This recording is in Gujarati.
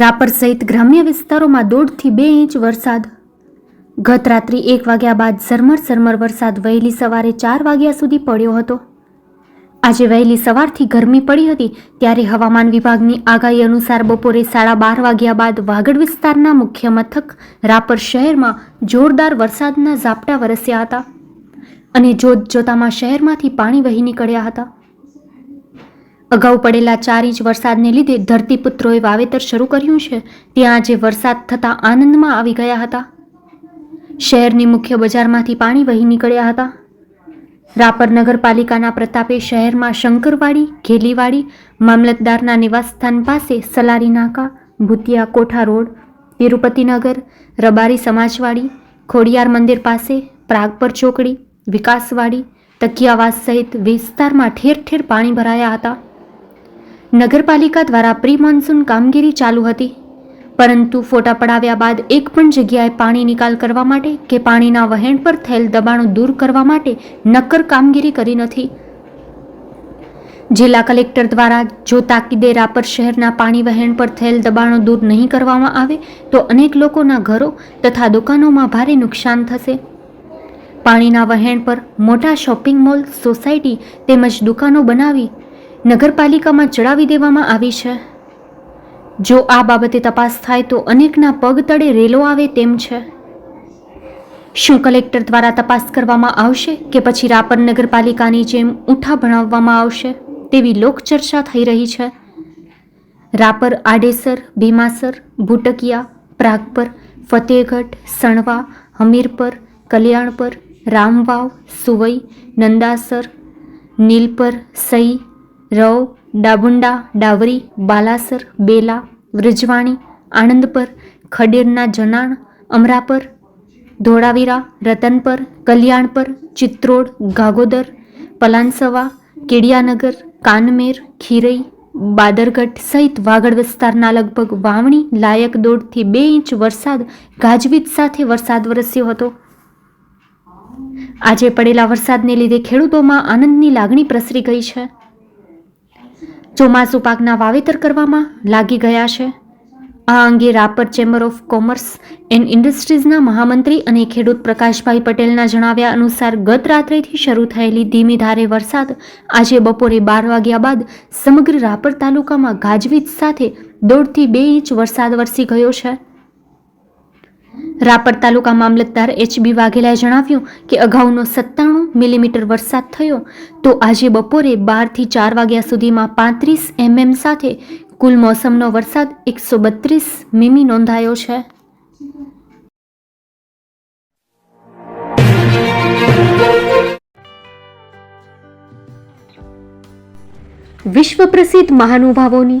રાપર સહિત ગ્રામ્ય વિસ્તારોમાં દોઢથી બે ઇંચ વરસાદ. ગત રાત્રિ એક વાગ્યા બાદ ઝરમર ઝરમર વરસાદ વહેલી સવારે ચાર વાગ્યા સુધી પડ્યો હતો. આજે વહેલી સવારથી ગરમી પડી હતી ત્યારે હવામાન વિભાગની આગાહી અનુસાર બપોરે સાડા બાર વાગ્યા બાદ વાગડ વિસ્તારના મુખ્ય મથક રાપર શહેરમાં જોરદાર વરસાદના ઝાપટા વરસ્યા હતા અને જોત જોતામાં શહેરમાંથી પાણી વહી નીકળ્યા હતા. અગાઉ પડેલા ચાર ઇંચ વરસાદને લીધે ધરતીપુત્રોએ વાવેતર શરૂ કર્યું છે. ત્યાં આજે વરસાદ થતાં આનંદમાં આવી ગયા હતા. શહેરની મુખ્ય બજારમાંથી પાણી વહી નીકળ્યા હતા. રાપર નગરપાલિકાના પ્રતાપે શહેરમાં શંકરવાડી, ઘેલીવાડી, મામલતદારના નિવાસસ્થાન પાસે સલારી નાકા, ભૂતિયા કોઠા રોડ, તિરુપતિનગર, રબારી સમાજવાડી, ખોડિયાર મંદિર પાસે પ્રાગપર ચોકડી, વિકાસવાડી, તકિયાવાસ સહિત વિસ્તારમાં ઠેર ઠેર પાણી ભરાયા હતા. નગરપાલિકા દ્વારા પ્રી મોન્સૂન કામગીરી ચાલુ હતી. પરંતુ ફોટા પડાવ્યા બાદ એક પણ જગ્યાએ પાણી નિકાલ કરવા માટે કે પાણીના વહેણ પર થયેલ દબાણો દૂર કરવા માટે નક્કર કામગીરી કરી નથી. જિલ્લા કલેક્ટર દ્વારા જો તાકીદે રાપર શહેરના પાણી વહેણ પર થયેલ દબાણો દૂર નહીં કરવામાં આવે, તો અનેક લોકોના ઘરો તથા દુકાનોમાં ભારે નુકસાન થશે. પાણીના વહેણ પર મોટા શોપિંગ મોલ, સોસાયટી તેમજ દુકાનો બનાવી નગરપાલિકામાં ચડાવી દેવામાં આવી છે. જો આ બાબતે તપાસ થાય તો અનેકના પગ તળે રેલો આવે તેમ છે. શું કલેક્ટર દ્વારા તપાસ કરવામાં આવશે કે પછી રાપર નગરપાલિકાની જેમ ઊંઠા ભણાવવામાં આવશે તેવી લોકચર્ચા થઈ રહી છે? રાપર, આડેસર, ભીમાસર, ભૂટકિયા, પ્રાગપર, ફતેહગઢ, સણવા, હમીરપર, કલ્યાણપર, રામવાવ, સુવઈ, નંદાસર, નીલપર, સઈ રવ ડાબુંડા ડાવરી, બાલાસર, બેલા, વ્રજવાણી, આણંદપર, ખડીરના જનાણ, અમરાપર, ધોળાવીરા, રતનપર, કલ્યાણપર, ચિત્રોડ, ગાગોદર, પલાનસવા, કેડિયાનગર, કાનમેર, ખીરઈ, બાદરગઢ સહિત વાગડ વિસ્તારના લગભગ વાવણી લાયક દોઢથી બે ઇંચ વરસાદ ગાજવીજ સાથે વરસાદ વરસ્યો હતો. આજે પડેલા વરસાદને લીધે ખેડૂતોમાં આનંદની લાગણી પ્રસરી ગઈ છે. ચોમાસુ પાકના વાવેતર કરવામાં લાગી ગયા છે. આ અંગે Rapar chamber of commerce and ઇન્ડસ્ટ્રીઝના મહામંત્રી અને ખેડૂત પ્રકાશભાઈ પટેલના જણાવ્યા અનુસાર, ગત રાત્રેથી શરૂ થયેલી ધીમી ધારે વરસાદ આજે બપોરે બાર વાગ્યા બાદ સમગ્ર રાપર તાલુકામાં ગાજવીજ સાથે દોઢથી બે ઇંચ વરસાદ વરસી ગયો છે. રાપર તાલુકા મામલતદાર એચબી વાઘેલાએ જણાવ્યું કે અગાઉનો સત્તાણું મિલીમીટર વરસાદ થયો તો આજે બપોરે બારથી ચાર વાગ્યા સુધીમાં પાંત્રીસ એમએમ સાથે કુલ મોસમનો વરસાદ એકસો બત્રીસ મીમી નોંધાયો છે. વિશ્વ પ્રસિદ્ધ મહાનુભાવોની